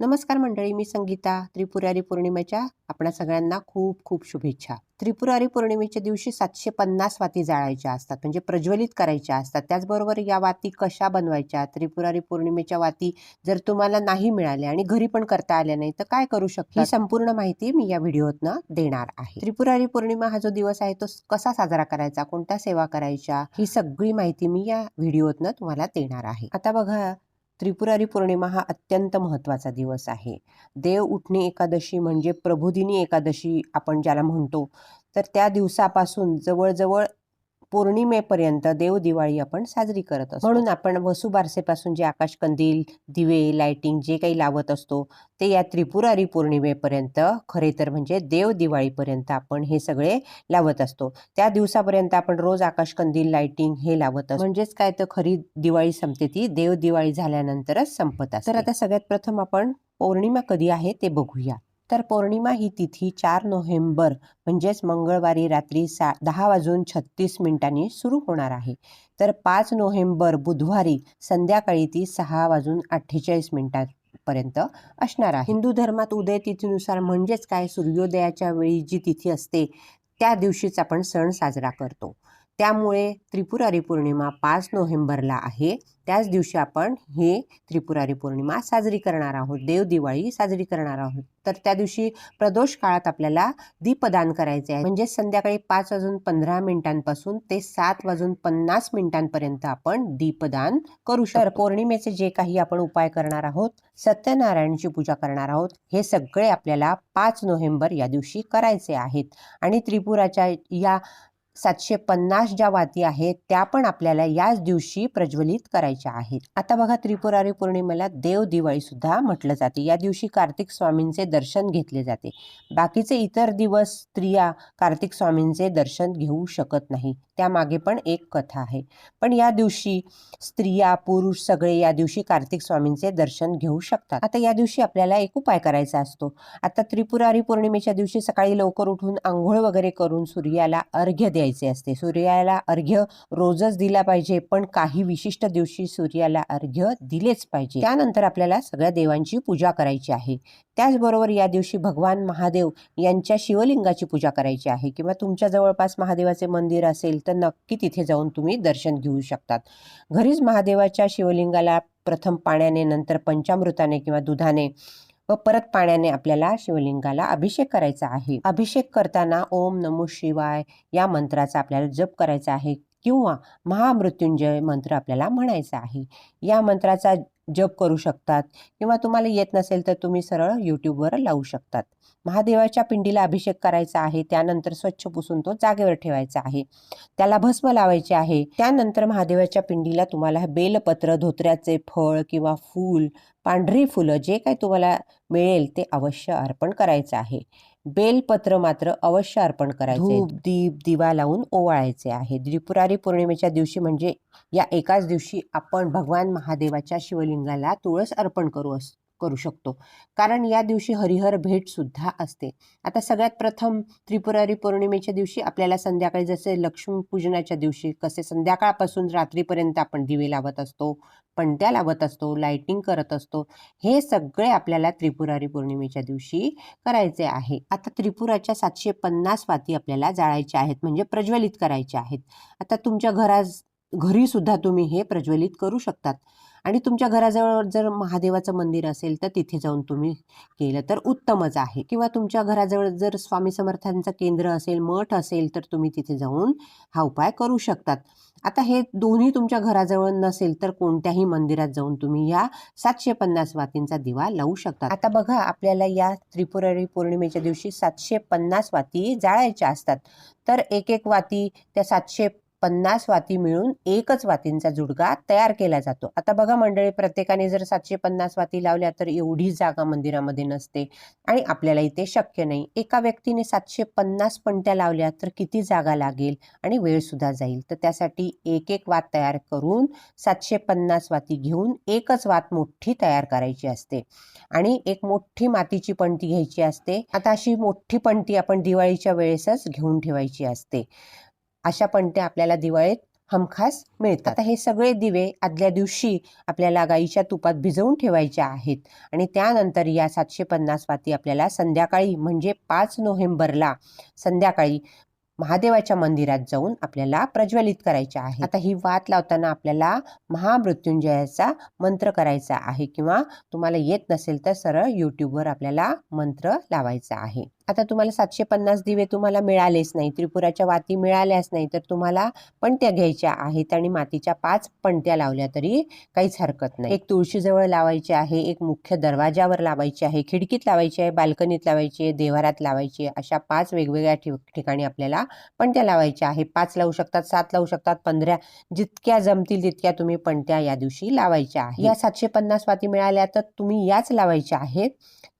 नमस्कार मंडळी मी संगीता. त्रिपुरारी पौर्णिमेच्या आपल्या सगळ्यांना खूप खूप शुभेच्छा. त्रिपुरारी पौर्णिमेच्या दिवशी सातशे पन्नास वाती जाळायच्या असतात म्हणजे प्रज्वलित करायच्या असतात. त्याचबरोबर या वाती कशा बनवायच्या? त्रिपुरारी पौर्णिमेच्या वाती जर तुम्हाला नाही मिळाल्या आणि घरी पण करता आल्या नाही तर काय करू शकता ही संपूर्ण माहिती मी या व्हिडिओतनं देणार आहे. त्रिपुरारी पौर्णिमा हा जो दिवस आहे तो कसा साजरा करायचा? कोणत्या सेवा करायच्या? ही सगळी माहिती मी या व्हिडिओतनं तुम्हाला देणार आहे. आता बघा त्रिपुरारी पौर्णिमा हा अत्यंत महत्त्वाचा दिवस आहे. देव उठणे एकादशी म्हणजे प्रभुदिनी एकादशी आपण ज्याला म्हणतो. तर त्या दिवसापासून जवळजवळ पौर्णिमेपर्यंत देव दिवाळी आपण साजरी करत असतो. म्हणून आपण वसुबारसेपासून जे आकाशकंदील दिवे लाइटिंग जे काही लावत असतो ते या त्रिपुरारी पौर्णिमेपर्यंत खरे तर म्हणजे देव दिवाळीपर्यंत आपण हे सगळे लावत असतो. त्या दिवसापर्यंत आपण रोज आकाशकंदील लाइटिंग हे लावत असतो. म्हणजेच काय? तर खरी दिवाळी संपते ती देव दिवाळी झाल्यानंतरच संपत असते. तर आता सगळ्यात प्रथम आपण पौर्णिमा कधी आहे ते बघूया. तर पौर्णिमा ही तिथी चार नोव्हेंबर म्हणजेच मंगळवारी रात्री सा दहा वाजून छत्तीस मिनिटांनी सुरू होणार आहे. तर पाच नोव्हेंबर बुधवारी संध्याकाळी ती सहा वाजून अठ्ठेचाळीस मिनिटां पर्यंत असणार आहे. हिंदू धर्मात उदय तिथीनुसार म्हणजेच काय? सूर्योदयाच्या वेळी जी तिथी असते त्या दिवशीच आपण सण साजरा करतो. त्यामुळे त्रिपुरारी पौर्णिमा पाच नोव्हेंबरला आहे. त्याच दिवशी आपण हे त्रिपुरारी पौर्णिमा साजरी करणार आहोत. देव दिवाळी साजरी करणार आहोत. तर त्या दिवशी प्रदोष काळात आपल्याला दीपदान करायचे आहे म्हणजे संध्याकाळी पाच वाजून पंधरा मिनिटांपासून ते सात वाजून पन्नास मिनिटांपर्यंत आपण दीपदान करू शकतो. तर पौर्णिमेचे जे काही आपण उपाय करणार आहोत सत्यनारायणची पूजा करणार आहोत हे सगळे आपल्याला पाच नोव्हेंबर या दिवशी करायचे आहेत. आणि त्रिपुराच्या या सातशे पन्नास ज्या वाती आहेत त्या पण आपल्याला याच दिवशी प्रज्वलित करायच्या आहेत. आता बघा त्रिपुरारी पौर्णिमेला देव दिवाळी सुद्धा म्हटलं जाते. या दिवशी कार्तिक स्वामींचे दर्शन घेतले जाते. बाकीचे इतर दिवस स्त्रिया कार्तिक स्वामींचे दर्शन घेऊ शकत नाही. त्यामागे पण एक कथा आहे. पण या दिवशी स्त्रिया पुरुष सगळे या दिवशी कार्तिक स्वामींचे दर्शन घेऊ शकतात. आता या दिवशी आपल्याला एक उपाय करायचा असतो. आता त्रिपुरारी पौर्णिमेच्या दिवशी सकाळी लवकर उठून आंघोळ वगैरे करून सूर्याला अर्घ्य द्यायचं. असते. सूर्याला अर्घ्य रोजच दिला पाहिजे पण काही विशिष्ट दिवशी सूर्याला अर्घ्य दिलेच पाहिजे. त्यानंतर आपल्याला सगळ्या देवांची पूजा करायची आहे. त्याचबरोबर या दिवशी भगवान महादेव यांच्या शिवलिंगाची पूजा करायची आहे किंवा तुमच्या जवळपास महादेवाचे मंदिर असेल तर नक्की तिथे जाऊन तुम्ही दर्शन घेऊ शकतात. घरीच महादेवाच्या शिवलिंगाला प्रथम पाण्याने नंतर पंचामृताने किंवा दुधाने व परत पाण्याने आपल्याला शिवलिंगाला अभिषेक करायचा आहे. अभिषेक करताना ओम नमो शिवाय या मंत्राचा आपल्याला जप करायचा आहे किंवा महामृत्युंजय मंत्र आपल्याला म्हणायचा आहे. या मंत्राचा जप करू शकतात किंवा तुम्हाला येत नसेल तर तुम्ही सरळ यूट्यूबवर लावू शकतात. महादेवाच्या पिंडीला अभिषेक करायचा आहे त्यानंतर स्वच्छ पुसून तो जागेवर ठेवायचा आहे. त्याला भस्म लावायचे आहे. त्यानंतर महादेवाच्या पिंडीला तुम्हाला बेलपत्र धोत्र्याचे फळ किंवा फूल पांढरी फुलं जे काही तुम्हाला मिळेल ते अवश्य अर्पण करायचं आहे. बेलपत्र मात्र अवश्य अर्पण करायचे. धूप दीप दिवा लावून ओवाळायचे आहे. त्रिपुरारी पौर्णिमेच्या दिवशी म्हणजे या एकाच दिवशी आपण भगवान महादेवाच्या शिवलिंगाला तुळस अर्पण करू अस करू शकतो. कारण या दिवशी हरिहर भेट सुद्धा असते. आता सगळ्यात प्रथम त्रिपुरारी पौर्णिमेच्या दिवशी आपल्याला संध्याकाळी जसे लक्ष्मीपूजनाच्या दिवशी कसे संध्याकाळपासून रात्रीपर्यंत आपण दिवे लावत असतो पणत्या लावत असतो लाइटिंग करत असतो. हे सगळे आपल्याला त्रिपुरारी पौर्णिमेच्या दिवशी करायचे आहे. आता त्रिपुराच्या सातशे पन्नास वाती आपल्याला जाळायच्या आहेत म्हणजे प्रज्वलित करायच्या आहेत. आता तुमच्या घरा घरी सुद्धा तुम्ही हे प्रज्वलित करू शकतात. आणि तुमच्या घराजवळ जर महादेवाचं मंदिर असेल तर तिथे जाऊन तुम्ही केलं तर उत्तमच आहे. किंवा तुमच्या घराजवळ जर स्वामी समर्थांचं केंद्र असेल मठ असेल तर तुम्ही तिथे जाऊन हा उपाय करू शकतात. आता हे दोन्ही तुमच्या घराजवळ नसेल तर कोणत्याही मंदिरात जाऊन तुम्ही या सातशे पन्नास वातींचा दिवा लावू शकता आता बघा आपल्याला या त्रिपुरारी पौर्णिमेच्या दिवशी सातशे पन्नास वाती जाळायच्या असतात. तर एक एक वाती त्या सातशे पन्नास वाती मिळून एकच वातींचा जुडगा तयार केला जातो. आता बघा मंडळी प्रत्येकाने जर सातशे पन्नास वाती लावल्या तर एवढी जागा मंदिरामध्ये नसते आणि आपल्याला इथे शक्य नाही. एका व्यक्तीने सातशे पन्नास पणत्या लावल्या तर किती जागा लागेल आणि वेळ सुद्धा जाईल. तर त्यासाठी एक एक वात तयार करून सातशे पन्नास वाती घेऊन एकच वात मोठी तयार करायची असते आणि एक मोठी मातीची पणती घ्यायची असते. आता अशी मोठी पणती आपण दिवाळीच्या वेळेसच घेऊन ठेवायची असते. अशा पणत्या आपल्याला दिवाळीत हमखास मिळतात. आता हे सगळे दिवे आदल्या दिवशी आपल्याला गाईच्या तुपात भिजवून ठेवायचे आहेत आणि त्यानंतर या सातशे पन्नास वाती आपल्याला संध्याकाळी म्हणजे पाच नोव्हेंबरला संध्याकाळी महादेवाच्या मंदिरात जाऊन आपल्याला प्रज्वलित करायच्या आहे. आता ही वात लावताना आपल्याला महामृत्युंजयाचा मंत्र करायचा आहे किंवा तुम्हाला येत नसेल तर सरळ यूट्यूबवर आपल्याला मंत्र लावायचा आहे. आता तुम्हाला सातशे पन्नास दिवे तुम्हाला मिळालेच नाही त्रिपुराच्या वाती मिळाल्याच नाही तर तुम्हाला पणत्या घ्यायच्या आहेत आणि मातीच्या पाच पणत्या लावल्या तरी काहीच हरकत नाही. एक तुळशीजवळ लावायची आहे एक मुख्य दरवाजावर लावायची आहे खिडकीत लावायची आहे बाल्कनीत लावायची आहे देवारात लावायची आहे अशा पाच वेगवेगळ्या ठिकाणी आपल्याला पणत्या लावायच्या आहे पाच लावू शकतात सात लावू शकतात पंधरा जितक्या जमतील तितक्या तुम्ही पणत्या या दिवशी लावायच्या आहे या सातशे पन्नास वाती मिळाल्या तर तुम्ही याच लावायच्या आहेत.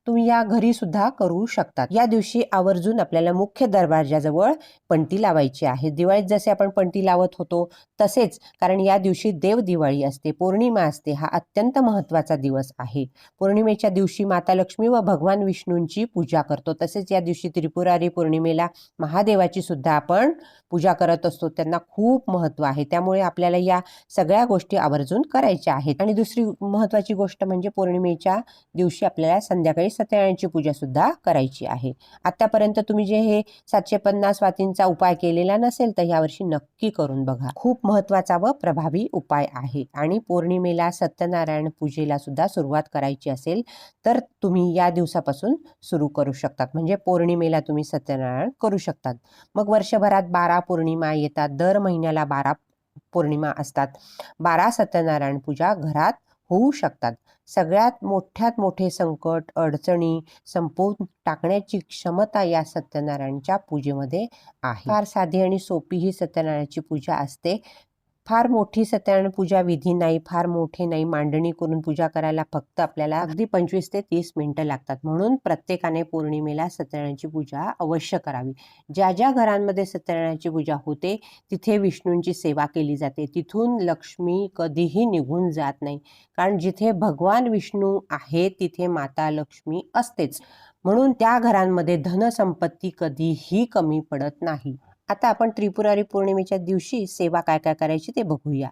तुम्ही या घरी सुद्धा करू शकतात. या दिवशी आवर्जून आपल्याला मुख्य दरवाजाजवळ पणती लावायची आहे. दिवाळीत जसे आपण पणती लावत होतो तसेच कारण या दिवशी देव दिवाळी असते पौर्णिमा असते हा अत्यंत महत्त्वाचा दिवस आहे. पौर्णिमेच्या दिवशी माता लक्ष्मी व भगवान विष्णूंची पूजा करतो. तसेच या दिवशी त्रिपुरारी पौर्णिमेला महादेवाची सुद्धा आपण पूजा करत असतो. त्यांना खूप महत्त्व आहे. त्यामुळे आपल्याला या सगळ्या गोष्टी आवर्जून करायच्या आहेत. आणि दुसरी महत्वाची गोष्ट म्हणजे पौर्णिमेच्या दिवशी आपल्याला संध्याकाळी सत्यनारायणची पूजासुद्धा करायची आहे. आत्तापर्यंत तुम्ही जे हे सातशे पन्नास वातींचा उपाय केलेला नसेल तर यावर्षी नक्की करून बघा. खूप महत्त्वाचा व प्रभावी उपाय आहे आणि पौर्णिमेला सत्यनारायण पूजेला सुद्धा सुरुवात करायची असेल तर तुम्ही या दिवसापासून सुरू करू शकतात. म्हणजे पौर्णिमेला तुम्ही सत्यनारायण करू शकतात. मग वर्षभरात बारा पौर्णिमा येतात. दर महिन्याला बारा पौर्णिमा असतात. बारा सत्यनारायण पूजा घरात होऊ शकतात. सगळ्यात मोठ्यात मोठे संकट अडचणी संपवून टाकण्याची क्षमता या सत्यनारायणच्या पूजेमध्ये आहे. फार साधी आणि सोपी ही सत्यनारायणाची पूजा असते. फार मोठी सत्यनारायण पूजा विधी नाही फार मोठे नाही मांडणी करून पूजा करायला फक्त आपल्याला अगदी पंचवीस ते तीस मिनिटं लागतात. म्हणून प्रत्येकाने पौर्णिमेला सत्यनारायणाची पूजा अवश्य करावी. ज्या ज्या घरांमध्ये सत्यनारायणाची पूजा होते तिथे विष्णूंची सेवा केली जाते. तिथून लक्ष्मी कधीही निघून जात नाही. कारण जिथे भगवान विष्णू आहे तिथे माता लक्ष्मी असतेच. म्हणून त्या घरांमध्ये धनसंपत्ती कधीही कमी पडत नाही. आता आपण त्रिपुरारी पौर्णिमेच्या दिवशी सेवा काय काय करायची ते बघूया.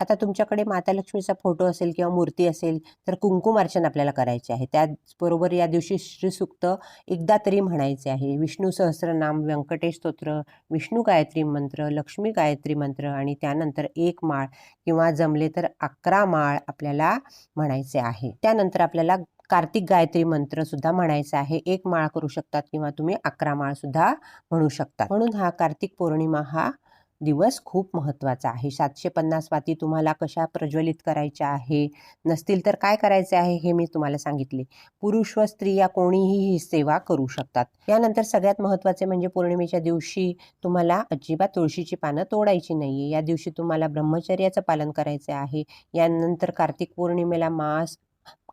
आता तुमच्याकडे माता लक्ष्मीचा फोटो असेल किंवा मूर्ती असेल तर कुंकुमार्चन आपल्याला करायचे आहे. त्याचबरोबर या दिवशी श्रीसुक्त एकदा तरी म्हणायचे आहे. विष्णू सहस्रनाम व्यंकटेश स्तोत्र विष्णू गायत्री मंत्र लक्ष्मी गायत्री मंत्र आणि त्यानंतर एक माळ किंवा जमले तर अकरा माळ आपल्याला म्हणायचे आहे. त्यानंतर आपल्याला कार्तिक गायत्री मंत्र सुद्धा म्हणायचा आहे. एक माळ करू शकतात किंवा तुम्ही अकरा माळ सुद्धा म्हणू शकता म्हणून हा कार्तिक पौर्णिमा हा दिवस खूप महत्त्वाचा आहे. सातशे पन्नास वाती तुम्हाला कशा प्रज्वलित करायच्या आहे? नसतील तर काय करायचे आहे हे मी तुम्हाला सांगितले. पुरुष व स्त्रिया कोणीही ही सेवा करू शकतात. यानंतर सगळ्यात महत्त्वाचे म्हणजे पौर्णिमेच्या दिवशी तुम्हाला अजिबात तुळशीची पानं तोडायची नाहीये. या दिवशी तुम्हाला ब्रह्मचर्याचं पालन करायचे आहे. यानंतर कार्तिक पौर्णिमेला मांस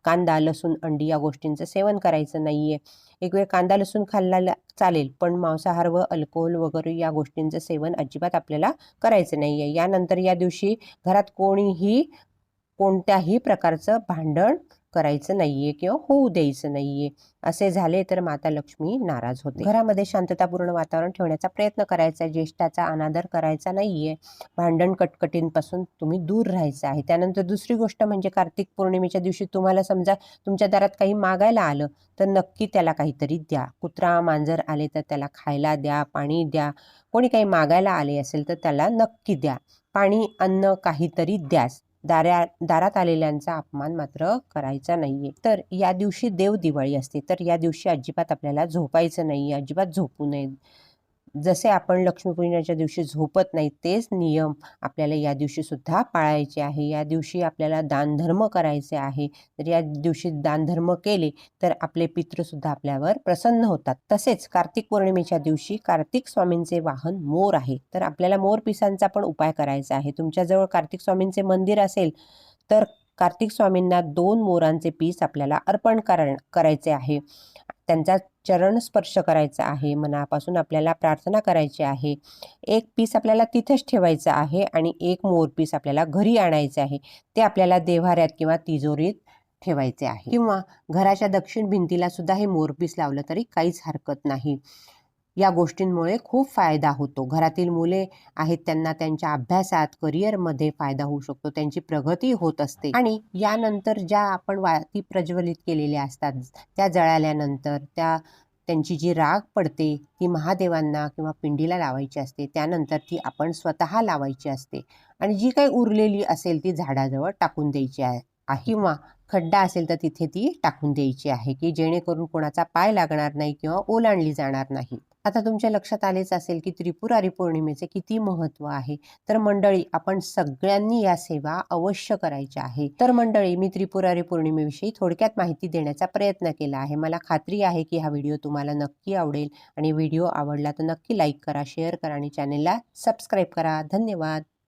कांदा लसूण अंडी या गोष्टींचं सेवन करायचं नाही आहे एक वेळ कांदा लसूण खाल्ला चालेल पण मांसाहार व अल्कोहोल वगैरे या गोष्टींचं सेवन अजिबात आपल्याला करायचं नाही आहे यानंतर या दिवशी घरात कोणीही कोणत्याही प्रकारचं भांडण करायचं नाहीये किंवा होऊ द्यायचं नाहीये. असे झाले तर माता लक्ष्मी नाराज होते. घरामध्ये शांततापूर्ण वातावरण ठेवण्याचा प्रयत्न करायचा. ज्येष्ठाचा अनादर करायचा नाहीये. भांडण कटकटींपासून तुम्ही दूर राहायचं आहे. त्यानंतर दुसरी गोष्ट म्हणजे कार्तिक पौर्णिमेच्या दिवशी तुम्हाला समजा तुमच्या दारात काही मागायला आलं तर नक्की त्याला काहीतरी द्या. कुत्रा मांजर आले तर त्याला खायला द्या पाणी द्या. कोणी काही मागायला आले असेल तर त्याला नक्की द्या. पाणी अन्न काहीतरी द्यास दाऱ्या दारात आलेल्यांचा अपमान मात्र करायचा नाहीये. तर या दिवशी देव दिवाळी असते. तर या दिवशी अजिबात आपल्याला झोपायचं नाही अजिबात झोपू नये. जसे आपण लक्ष्मीपूजनाच्या दिवशी झोपत नाही तेच नियम आपल्याला या दिवशीसुद्धा पाळायचे आहे. या दिवशी आपल्याला दानधर्म करायचे आहे. तर या दिवशी दानधर्म केले तर आपले पितृसुद्धा आपल्यावर प्रसन्न होतात. तसेच कार्तिक पौर्णिमेच्या दिवशी कार्तिक स्वामींचे वाहन मोर आहे. तर आपल्याला मोर पिसांचा पण उपाय करायचा आहे. तुमच्याजवळ कार्तिक स्वामींचे मंदिर असेल तर कार्तिक स्वामींना दोन मोरांचे पीस आपल्याला अर्पण करायचे आहे. त्यांचा चरण स्पर्श करायचा आहे. मनापासून आपल्याला प्रार्थना करायची आहे. एक पीस आपल्याला तिथेच ठेवायचं आहे आणि एक मोर पीस आपल्याला घरी आणायचे आहे. ते आपल्याला देव्हाऱ्यात किंवा तिजोरीत ठेवायचे आहे. किंवा घराच्या दक्षिण भिंतीला सुद्धा हे मोरपीस लावलं तरी काहीच हरकत नाही. या गोष्टींमुळे खूप फायदा होतो. घरातील मुले आहेत त्यांना त्यांच्या अभ्यासात करिअरमध्ये फायदा होऊ शकतो. त्यांची प्रगती होत असते. आणि यानंतर ज्या आपण वाती प्रज्वलित केलेल्या असतात त्या जळाल्यानंतर त्या त्यांची जी राग पडते ती महादेवांना किंवा पिंडीला लावायची असते. त्यानंतर ती आपण स्वतः लावायची असते. आणि जी काही उरलेली असेल ती झाडाजवळ टाकून द्यायची आहे आहे. किंवा खड्डा असेल तर तिथे ती टाकून द्यायची आहे की जेणेकरून कोणाचा पाय लागणार नाही किंवा ओलांडली जाणार नाही. आता तुमच्या लक्षात आलेच असेल की त्रिपुरारी पौर्णिमेचे किती महत्त्व आहे. तर मंडळी आपण सगळ्यांनी या सेवा अवश्य करायच्या आहे. तर मंडळी मी त्रिपुरारी पौर्णिमेविषयी थोडक्यात माहिती देण्याचा प्रयत्न केला आहे. मला खात्री आहे की हा व्हिडिओ तुम्हाला नक्की आवडेल आणि व्हिडिओ आवडला तर नक्की लाईक करा शेअर करा आणि चॅनेलला सबस्क्राईब करा. धन्यवाद.